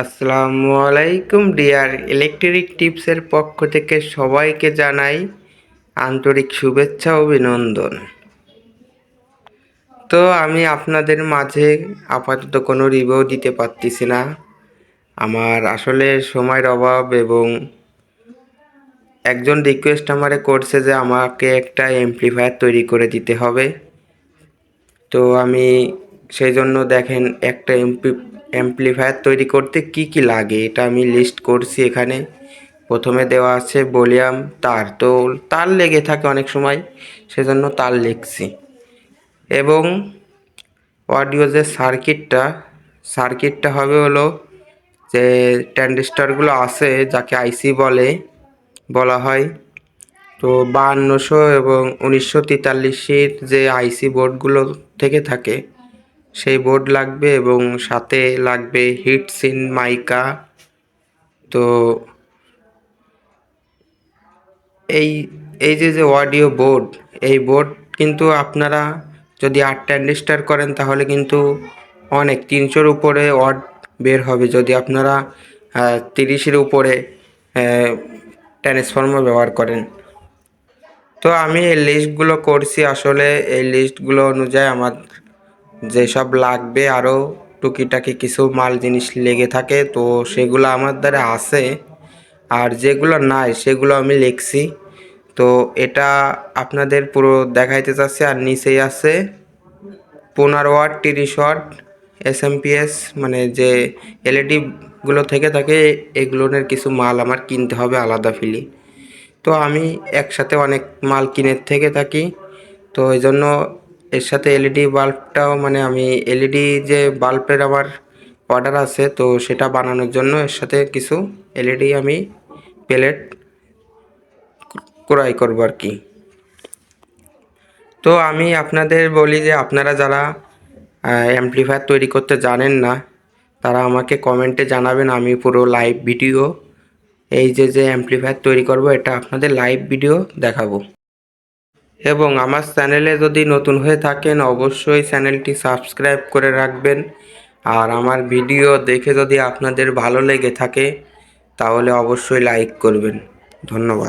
আসসালামু আলাইকুম deer electric টিপসের পক্ষ থেকে সবাইকে জানাই আন্তরিক শুভেচ্ছা, অভিনন্দন। তো আমি আপনাদের মাঝে আপাতত কোনো রিভিউ দিতে পারতেছি না। আমার আসলে সময়ের অভাব এবং একজন রিকোয়েস্ট আমারে করছে যে আমাকে একটা এমপ্লিফায়ার তৈরি করে দিতে হবে। তো আমি সেই জন্য দেখেন একটা এমপি অ্যাম্পলিফায়ার তৈরি করতে কি কি লাগে, এটা আমি লিস্ট করছি এখানে। প্রথমে দেওয়া আছে ভলিউম তার তো তার লেগে থাকে অনেক সময়, সেজন্য তার লিখছি। এবং অডিও যে সার্কিটটা সার্কিটটা হবে হলো যে ট্যান্ডিস্টারগুলো আছে, যাকে আইসি বলে, বলা হয়। তো বাহান্নশো এবং উনিশশো তেতাল্লিশের যে আইসি বোর্ডগুলো থেকে থাকে সেই বোর্ড লাগবে এবং সাথে লাগবে হিটসিন মাইকা। তো এই এই যে যে অডিও বোর্ড এই বোর্ড কিন্তু আপনারা যদি আট ট্যান্ডিস্টার করেন তাহলে কিন্তু অনেক, তিনশোর উপরে ওয়াট বের হবে। যদি আপনারা তিরিশের উপরে ট্রান্সফর্মার ব্যবহার করেন। তো আমি এই লিস্টগুলো করছি। আসলে এই লিস্টগুলো অনুযায়ী আমার যেসব লাগবে আরও টুকিটাকি কিছু মাল জিনিস লেগে থাকে, তো সেগুলো আমার দ্বারা আছে। আর যেগুলো নাই, সেগুলো আমি লিখছি। তো এটা আপনাদের পুরো দেখাইতে চাচ্ছে, আর নিচেই আছে পনেরো ওয়াট, তিরিশ ওয়াট এস মানে যে এলইডিগুলো থেকে থাকে এগুলোর কিছু মাল আমার কিনতে হবে আলাদা ফিলি তো আমি একসাথে অনেক মাল কিনে থেকে থাকি, তো এই জন্য এর সাথে এলইডি বাল্বটাও মানে আমি এলইডি যে বাল্বের আমার অর্ডার আছে, তো সেটা বানানোর জন্য এর সাথে কিছু এলইডি আমি প্লেট ক্রয় করব আর কি। তো আমি আপনাদের বলি যে আপনারা যারা অ্যাম্পলিফায়ার তৈরি করতে জানেন না, তারা আমাকে কমেন্টে জানাবেন আমি পুরো লাইভ ভিডিও এই যে যে অ্যাম্পলিফায়ার তৈরি করব, এটা আপনাদের লাইভ ভিডিও দেখাবো। এবং আমার চ্যানেলে যদি নতুন হয়ে থাকেন, অবশ্যই চ্যানেলটি সাবস্ক্রাইব করে রাখবেন। আর আমার ভিডিও দেখে যদি আপনাদের ভালো লেগে থাকে, তাহলে অবশ্যই লাইক করবেন। ধন্যবাদ।